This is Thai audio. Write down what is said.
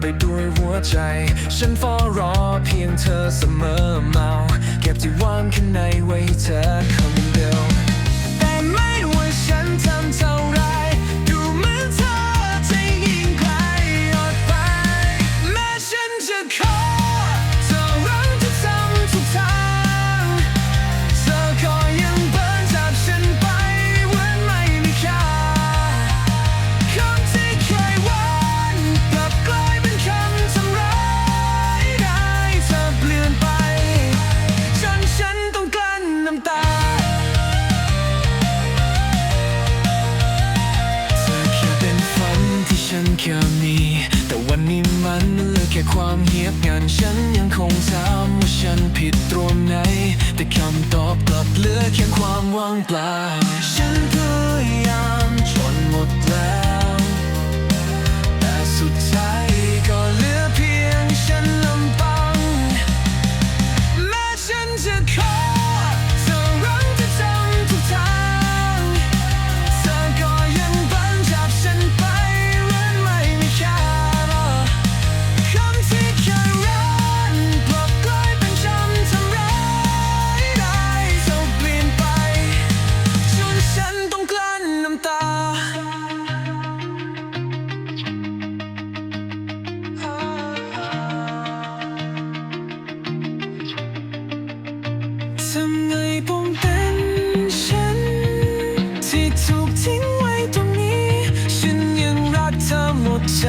ไปด้วยหัวใจ ฉันเฝ้ารอเพียงเธอเสมอเมา เก็บที่ว่างข้างในไว้ให้เธอ แค่นเคมีแต่วันนี้มันเหลือแค่ความเหียบงานฉันยังคงถามว่าฉันผิดตรงไหน แต่คำตอบกลับเหลือแค่ความว่างเปล่า ฉันพยอยา ทำไงป้องเป็นฉัน ที่ถูกทิ้งไว้ตรงนี้ ฉันยังรักเธอหมดใจ